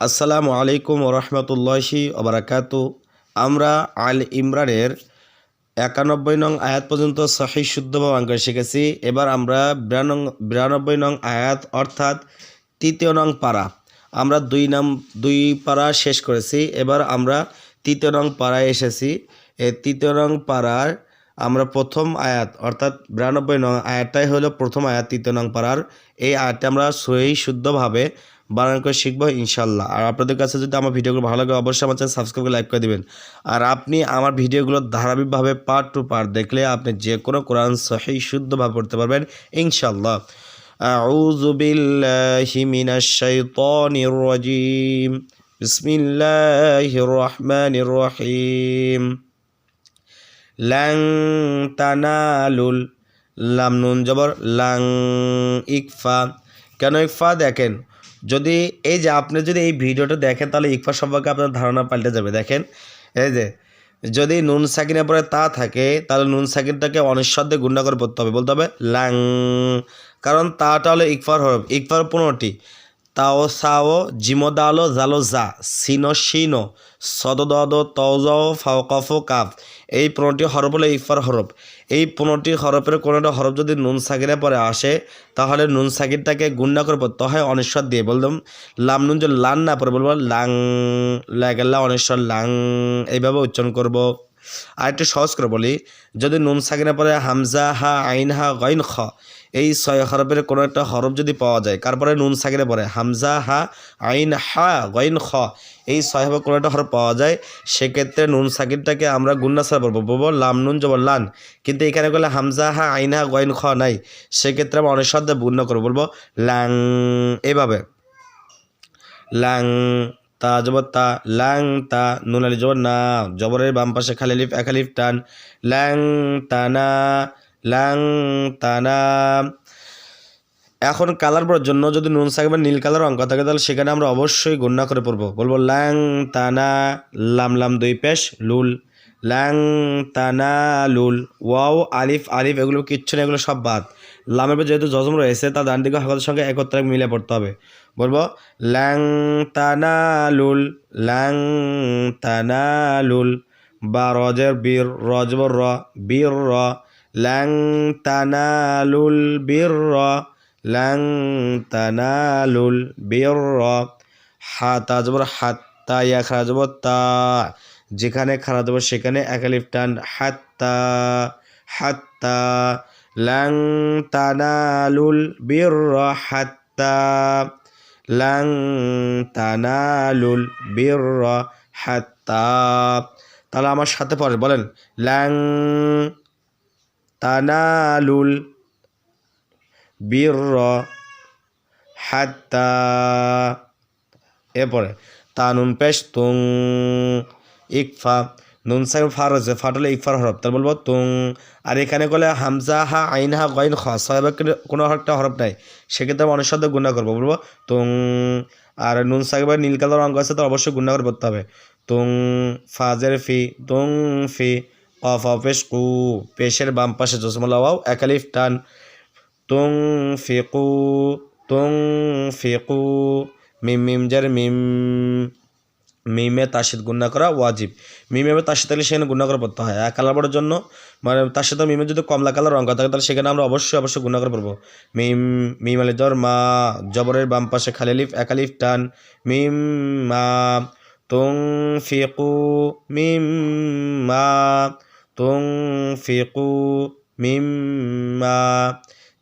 আসসালামু আলাইকুম ওরহমতুল্লাহি ওবরাকাতু। আমরা আল ইমরানের একানব্বই নং আয়াত পর্যন্ত সহি শুদ্ধভাবে অঙ্ক শিখেছি। এবার আমরা বিরানং বিরানব্বই নং আয়াত অর্থাৎ তৃতীয় নং পাড়া আমরা দুই নাম দুই পাড়া শেষ করেছি। এবার আমরা তৃতীয় নং পাড়ায় এসেছি। এই তৃতীয় নং পাড়ার আমরা প্রথম আয়াত অর্থাৎ বিরানব্বই নং আয়াতটাই হলো প্রথম আয়াত, তৃতীয় নং পাড়ার এই আয়াতটা আমরা সহি শুদ্ধভাবে বানান করে শিখবো ইনশাল্লাহ আর আপনাদের কাছে যদি আমার ভিডিওগুলো ভালো লাগে অবশ্যই আমার চ্যানেল সাবস্ক্রাইব করে লাইক করে দিবেন আর আপনি আমার ভিডিওগুলো ধারাবাহিকভাবে পার্ট টু পার্ট দেখলে আপনি যে কোনো কোরআন সহি শুদ্ধভাবে পড়তে পারবেন ইনশাল্লাহ أعوذ بالله من الشيطان الرجيم بسم الله الرحمن الرحيم লাং তানালুল লাম নুন জবর লাং ইকফা কেন ইকফা দেখেন যদি এই যে আপনি যদি এই ভিডিওটা দেখেন, তাহলে ইকফা সম্পর্কে আপনার ধারণা পাল্টে যাবে। দেখেন, এই যে, যদি নুন সাকিনের পরে তা থাকে, তাহলে নুন সাকিনটাকে অনিঃশব্দে গুন্ডা করে পড়তে হবে। বলতে হবে, লাং। কারণ তাটা হলো ইকফার হরফ, ইকফার পনেরোটি। তাও সাও জিমদালো জালো, জা, সিনো, শিনো সদদ তজাও ফাওকাফো কাফ। এই পনেরোটি হরফ হলো ইকফার হরফ। এই পনেরোটি হরফের কোনোটা হরফ যদি নুন সাকিনের পরে আসে, তাহলে নুন সাকিরটাকে গুন্ডা করে পড়তে হয় অনেশ্বর দিয়ে বললাম লাম নুন যে লান না পরে বলব, লাং লাগাল্লা অনেশ্বর লাং, এইভাবে উচ্চারণ করব। আর একটু সহজ করে বলি, যদি নুন সাকিনের পরে হামজা, হা, আইন, হা, গইন, খ, এই ছয় হরফের কোনো একটা হরফ যদি পাওয়া যায় তারপরে নুন সাকিনে পরে হামজা, হা, আইন, হা, গইন, খ এই ছয় হরফের কোনো একটা পাওয়া যায়, সেক্ষেত্রে নুন সাকিনটাকে আমরা গুন্না সারা পড়ব বলব লাম, নুন, জবর, লান। কিন্তু এখানে করলে হামজা, হা, আইন হা গইন খ নাই। সেক্ষেত্রে আমরা অনেক সাধ্যে গুণ্য করব, বলব লাং, এভাবে। লাং, তা, জবর, তা, লাং, তা, নুন, আলি, জবর, না। জবরের বাম পাশে খালি লিফ এক লিফ, টান। ল্যাং তানা ল্যাং তানা এখন কালার পড়ার জন্য যদি নুন সাকিবের নীল কালার অঙ্ক থাকে, তাহলে সেখানে আমরা অবশ্যই গণ্য করে পড়ব। বলব, ল্যাং তানা লাম লাম দুই পেশ, লুল। ল্যাং তানা লুল। ওয়াও, আলিফ আলিফ, এগুলো কিচ্ছু না, এগুলো সব বাদ। লামের পর যেহেতু জজম রয়েছে তা ডান দিকে হকাতের সঙ্গে একত্রে মিলে পড়তে হবে। বলব, ল্যাং তানা লুল, ল্যাং তানা লুল। বা রজের বীর রজবর র, বীর র। ল্যাং তানালুল বীর র। ল্যাং তানালুল বীর হাত আজবর, হাত্তা ইয়া খারা যাব তা। যেখানে খারা দেবো সেখানে একালিফ টান, হাত্তা হাত্তা। ল্যাং তানালুল বীর হাত্তা। ল্যাং তানালুল বীর হাত্তা। তাহলে আমার সাথে পড়ে বলেন ল্যাং তানালুল বীর এরপরে তা নুন পেশ তুং ইকফা। নুন সাইন ফার হচ্ছে ফাটলে ইকফার হরফ, তার বলব তুং। আর এখানে করলে হামজা, হা, আইন, হা গইন খ কোনো একটা হরফ নাই। সেক্ষেত্রে অনেক সাথে গুণা করব, বলব তুং। আর নুন সাহেবের নীল কালার অঙ্ক আছে, তো অবশ্যই গুণা করে পড়তে হবে। তুং ফাজের ফি, তুং, ফি অফ অফেশ কু, পেশের বাম পাশে জসমলা একালিফ, টান। তুং ফিকু তুং ফিকু মিম মিম, জার, মিম, মিমে তাসিদ গুণা করা ওয়াজিব। মিমে তাসিদ থাকলে সেখানে গুণা করে পড়তে হয়। এক কালার পড়ার জন্য মানে তার সাথে মিমে যদি কমলা কালার রঙ থাকে, তাহলে সেখানে আমরা অবশ্যই অবশ্যই গুণা করে পড়ব। মিম মিম আলি জ্বর মা, জবরের বাম পাশে খালি লিফ একালিফ টান। মিম, মা তুং ফিকু মিম, মা তুং ফিকু মিম, মা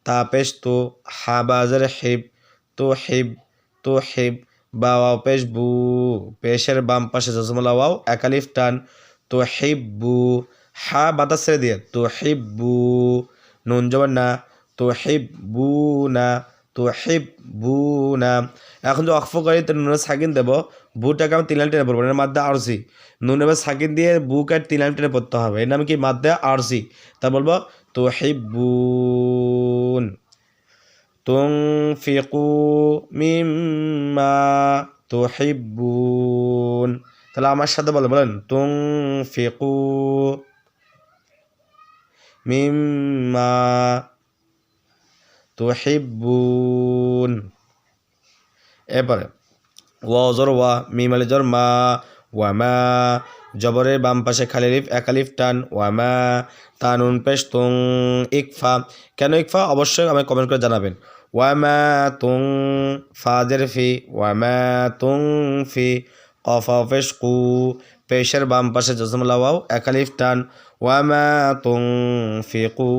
তাপেশ তো হাবাজের হেব, তো হেব তো হেব। বা ওয়াও পেশ, বু। পেশের বাম পাশে জজমলা ওয়াও একালিফ টান। তো হেব, বু। হা বাতাস ছেড়ে দিয়ে, তো হেব, বু। নুন জবান না, তো হেব, বু না, তো হেব, বু না। এখন যে অক্ফ করি, তো নুনের সাকিন দেবো। বুটাকে আমি তিন লাইন টেনে পড়ব এর মাধ্যমে আরসি নুন এবার সাকিন দিয়ে বুকে তিন লাইন টেনে পড়তে হবে। এর নাম কি? মাধ্যমে আরসি তা বলব তো হেব্বুন তুংফিকু মিম্মা তুহিব্বুন। তাহলে আমার সাথে বলেন বলেন তুংফিকু মিম্মা তুহিব্বুন। এরপরে, ওয়া অজর ওয়া, মিম, আলি, জর, মা ওয়ামা জবরের বাম পাশে খালিলিফ একালিফ টান ওয়ামা তানুন পেশ তুং ইকফা। কেন ইকফা? অবশ্যই আমাকে কমেন্ট করে জানাবেন। ওয়ামা তুং ফাজের ফি ওয়ামা তুং ফি, কফা পেশ কু পেশের বাম পাশে জসমলা ওয়াও একালিফ টান ওয়ামা তুং ফি কু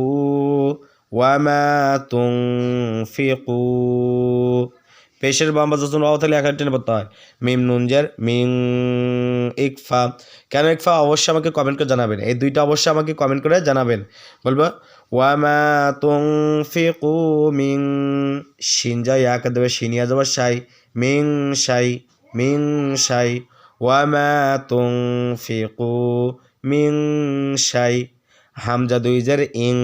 ওয়ামা তুং ফি কু পেশের বাম যখন ওয়াও থাকলে একালিফ টেনে পড়তে হয়। মিম নুনজের, মিং ইকফা। কেন ইকফা? অবশ্যই আমাকে কমেন্ট করে জানাবেন। এই দুইটা অবশ্যই আমাকে কমেন্ট করে জানাবেন। বলব, ওয়ামা তুং ফিকু মিং শিনজা ইয়াকে দেবে শিনিয়া যাবে সাই, মিং সাই মিং সাই। ওয়ামা তুং ফিকু মিং সাই হামজা দুইজের ইং,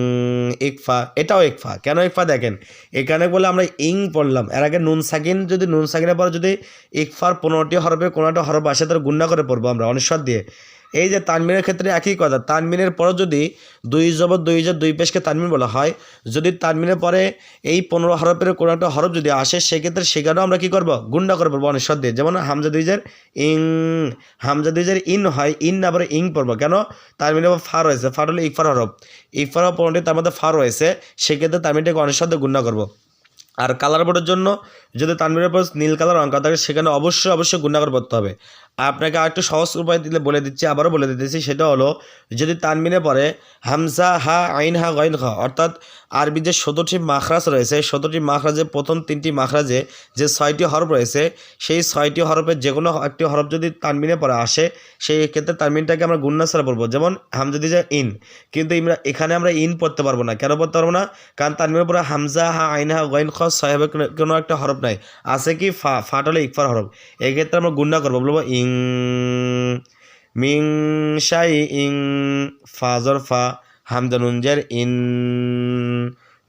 ইকফা, এটাও ইকফা। কেন ইকফা দেখেন? এখানে বলে আমরা ইং পড়লাম। এর আগে নুন সাকিন, যদি নুন সাকিনের পর যদি ইকফার পনেরোটি হরবে কোনো একটা হরফ আসে তার গুন্ডা করে পড়ব আমরা অনিশ্বর দিয়ে। এই যে তানমিনের ক্ষেত্রে একই কথা, তানমিনের পরে যদি দুই জবর দুই জের দুই পেশকে তানমিন বলা হয়, যদি তানমিনের পরে এই পনেরো হরফের কোনো একটা হরফ যদি আসে, সেক্ষেত্রে সেখানেও আমরা কী করব? গুন্ডা করে পড়ব অনেশ্বর দিয়ে যেমন হামজা দুইজের ইং, হামজা ইন হয়, ইন না পরে ইং পড়ব। কেন? তানমিনের পর ফা রয়েছে, ফা হলো ইকফার হরফ। ইকফার হরফ পনেরোটি তার মধ্যে ফা রয়েছে, সেক্ষেত্রে তানমিনটাকে অনেশ্বর দিয়ে গুন্ডা করব। আর কালার বোর্ডের জন্য যদি তানবিরের পর নীল কালার অঙ্ক থাকে, সেখানে অবশ্যই অবশ্যই গুণাগার করতে হবে। আপনাকে আরেকটু সহজ উপায় দিলে বলে দিচ্ছি, আবারও বলে দিতেছি, সেটা হলো যদি তানমিনে পরে হামজা হা আইন হা গইন খা অর্থাৎ আরবি যে সতেরোটি মাখরাজ রয়েছে, সতেরোটি মাখরাজে প্রথম তিনটি মাখরাজে যে ছয়টি হরফ রয়েছে, সেই ছয়টি হরফের যে কোনো একটি হরফ যদি তানমিনে পরে আসে, সেই ক্ষেত্রে তানমিনটাকে আমরা গুন্না ছাড়া পড়ব যেমন হামজা দিয়ে ইন, কিন্তু আমরা এখানে আমরা ইন পড়তে পারব না। কেন পড়তে পারব না? কারণ তানমিনের পরে হামজা হা আইন হা গইন খ সাহেবের কোনো একটা হরফ নাই। আছে কি ফা ফাট হলে ইকফার হরফ। এক্ষেত্রে আমরা গুন্না করব, বলব ইং মিং শাই ইং, ফা হামজা নুনজের ইন,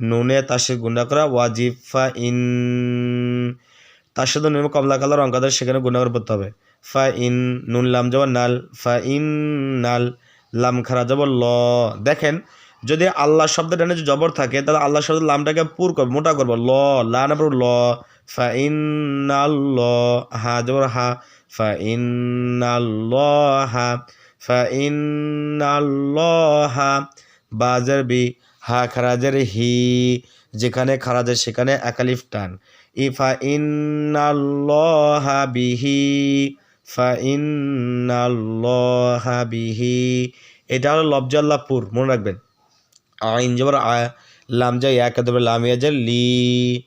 নুনে তার গুন্ডা করা ওয়াজিব ফা ইন তার সাথে নুন কমলা কালার অঙ্কাদের সেখানে গুন্ডা করে পড়তে হবে। ফা ইন, নুন লাম যাব নাল, ফা ইন নাল, লাম খারা যাব ল। দেখেন, যদি আল্লাহ শব্দের ডানে জবর থাকে, তাহলে আল্লাহ শব্দের লামটাকে পুর করবে, মোটা করব, ল, লা না ল। ফা ইন ল হা জবর হা ফা ইন হা ফা হা বাজার বি হা খারাজের হি যেখানে খারাজের সেখানে একালিফ টান। ইফা ইন্নাল্লাহা বিহি ফা ইন্নাল্লাহা বিহি এটা হলো লবজাল্লাপুর মনে রাখবেন। আইন জবর আ, লাম যা ইয়া দেবে লাম ইয়া লি।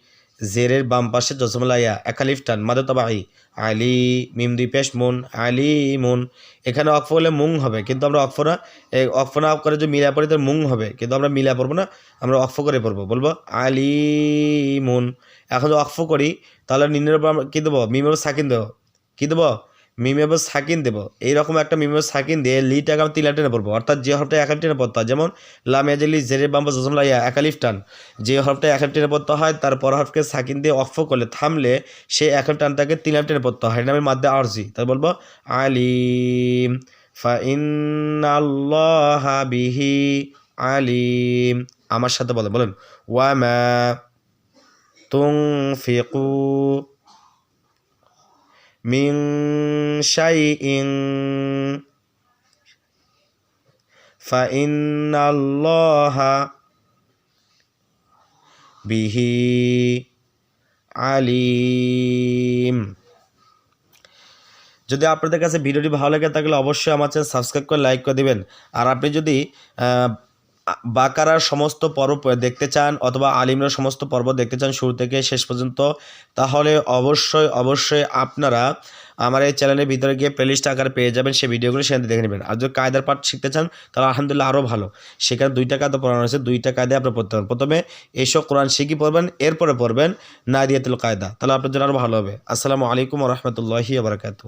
জেরের বাম পাশে জসমলাইয়া একালিফ টান মাদে তবা আই আলি মিম দুই পেশ মুন আলি মুন এখানে অক্ফ হলে মুং হবে, কিন্তু আমরা অক্ফ না অক্ফ না করে যদি মিলা পড়ি তার মুং হবে, কিন্তু আমরা মিলা পড়ব না, আমরা অক্ফ করে পড়ব, বলব আলি মুন এখন যদি অক্ফ করি, তাহলে নিনের উপর আমরা কী দেবো? মিমের সাকিন দেবো। কী দেবো? মিমেব সাকিন দেবো। এইরকম একটা মিমেব সাকিন দিয়ে লিটাকে আমি তিলা টেনে পড়ব। অর্থাৎ যে হরফটা একালি টেনে পড়তে হয়, যেমন লামিয়াজলি জেরে বাম্বা জসম লাইয়া একালিফ টান। যে হরফটা একালি টেনে পড়তে হয়, তার পর হরফকে সাকিন দিয়ে অফ করলে, থামলে সে একাল টানটাকে তিলা টেনে পড়তে হয়। এটা আমি মাধ্যে আরজি। তাই বলব, আলিম, ফা ইন্নাল্লাহা বিহি আলিম। আমার সাথে বলেন বলেন ওয়ামা তুং ফিকু মিং শাইইন فإن الله به আলিম যদি আপনাদের কাছে ভিডিওটি ভালো লাগে থাকলে অবশ্যই আমার চ্যানেল সাবস্ক্রাইব করে লাইক করে দিবেন আর আপনি যদি বাকারার সমস্ত পর্ব দেখতে চান অথবা আলিমরা সমস্ত পর্ব দেখতে চান শুরু থেকে শেষ পর্যন্ত, তাহলে অবশ্যই অবশ্যই আপনারা আমার এই চ্যানেলের ভিতরে গিয়ে প্লেলিস্ট আকারে পেয়ে যাবেন সেই ভিডিওগুলো, সেখানে দেখে নেবেন। আর যদি কায়দার পাঠ শিখতে চান, তাহলে আলহামদুলিল্লাহ আরও ভালো। সেখানে দুইটা কায়দা পড়ানো হয়েছে, দুইটা কায়দায় আপনি পড়তে পারেন প্রথমে এইসব কোরআন শিখি পড়বেন, এরপরে পড়বেন না দিয়াতুল কায়দা। তাহলে আপনার জন্য আরও ভালো হবে। আসসালামু আলাইকুম রহমতুল্লাহি আবরকাতু